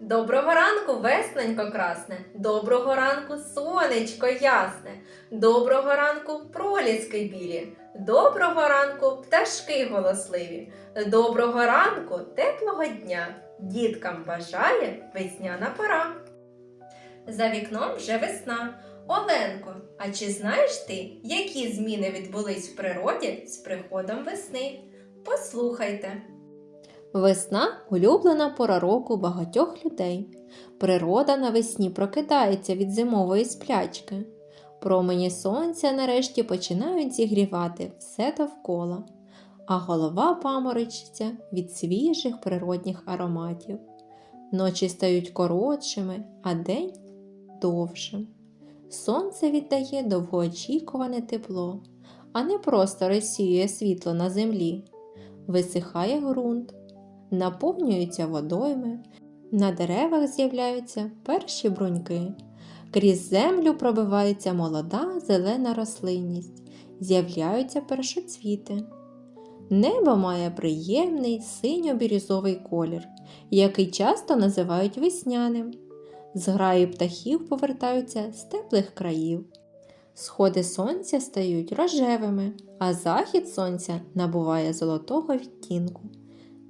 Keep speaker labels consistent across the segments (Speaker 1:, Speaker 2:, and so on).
Speaker 1: Доброго ранку, весненько красне, доброго ранку, сонечко ясне, доброго ранку, проліски білі, доброго ранку, пташки голосливі, доброго ранку, теплого дня, діткам бажає весняна пора. За вікном вже весна. Оленко, а чи знаєш ти, які зміни відбулись в природі з приходом весни? Послухайте. Весна улюблена пора року багатьох людей. Природа навесні прокидається від зимової сплячки. Промені сонця нарешті починають зігрівати все довкола, а голова паморочиться від свіжих природних ароматів. Ночі стають коротшими, а день довшим. Сонце віддає довгоочікуване тепло, а не просто розсіює світло на землі. Висихає ґрунт, наповнюються водойми, на деревах з'являються перші бруньки. Крізь землю пробивається молода зелена рослинність, з'являються першоцвіти. Небо має приємний синьо-бірюзовий колір, який часто називають весняним. Зграї птахів повертаються з теплих країв. Сходи сонця стають рожевими, а захід сонця набуває золотого відтінку.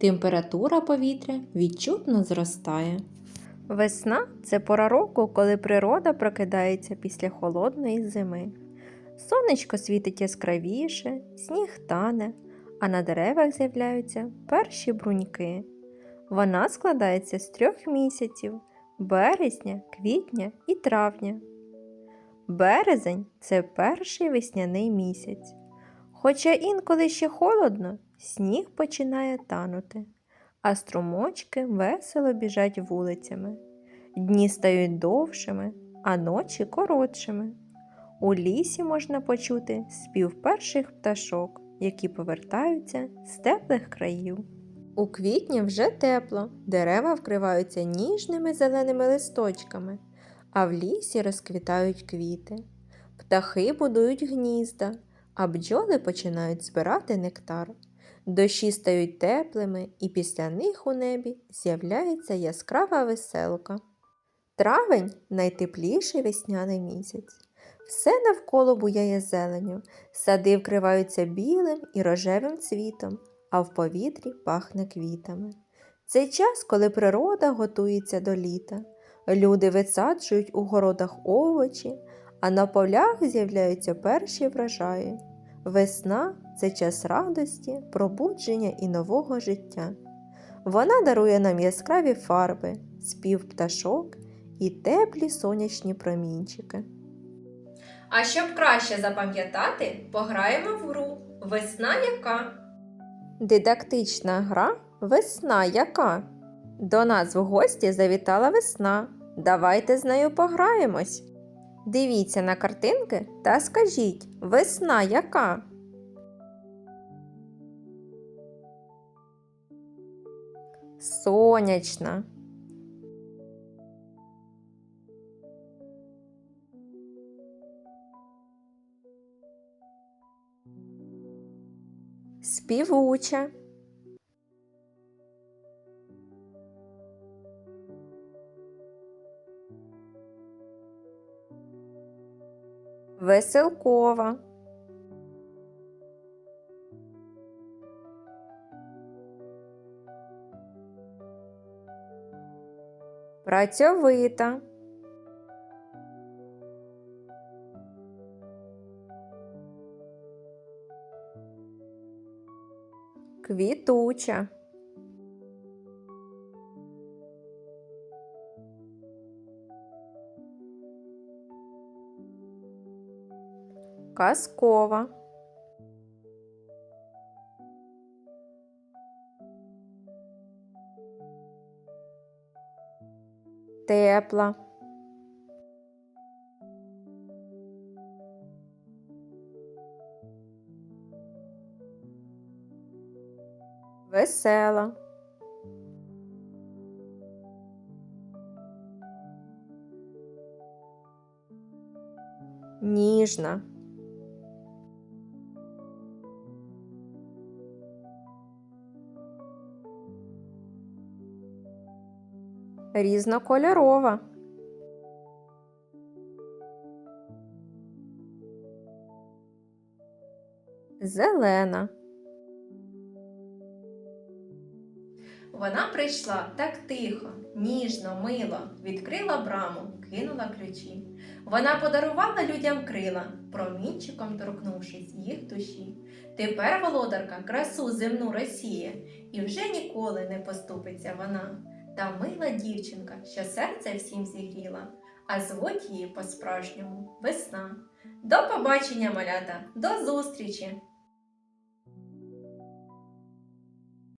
Speaker 1: Температура повітря відчутно зростає. Весна це пора року, коли природа прокидається після холодної зими. Сонечко світить яскравіше, сніг тане, а на деревах з'являються перші бруньки. Вона складається з трьох місяців березня, квітня і травня. Березень це перший весняний місяць. Хоча інколи ще холодно, сніг починає танути, а струмочки весело біжать вулицями. Дні стають довшими, а ночі коротшими. У лісі можна почути спів перших пташок, які повертаються з теплих країв. У квітні вже тепло, дерева вкриваються ніжними зеленими листочками, а в лісі розквітають квіти. Птахи будують гнізда, а бджоли починають збирати нектар. Дощі стають теплими, і після них у небі з'являється яскрава веселка. Травень найтепліший весняний місяць. Все навколо буяє зеленю, сади вкриваються білим і рожевим цвітом, а в повітрі пахне квітами. Це час, коли природа готується до літа. Люди висаджують у городах овочі, а на полях з'являються перші врожаї. Весна це час радості, пробудження і нового життя. Вона дарує нам яскраві фарби, спів пташок і теплі сонячні промінчики. А щоб краще запам'ятати, пограємо в гру Весна яка. Дидактична гра Весна яка. До нас в гості завітала весна. Давайте з нею пограємось. Дивіться на картинки та скажіть Весна яка? Сонячна. Співуча. Веселкова. Працьовита. Квітуча. Казкова. Тепла. Весела. Ніжна. Різнокольорова. Зелена. Вона прийшла так тихо, ніжно, мило, відкрила браму, кинула ключі. Вона подарувала людям крила, промінчиком торкнувшись їх душі. Тепер володарка красу земну росіє, і вже ніколи не поступиться вона. Та мила дівчинка, що серце всім зігріла, а звуть її по-справжньому весна. До побачення, малята, до зустрічі!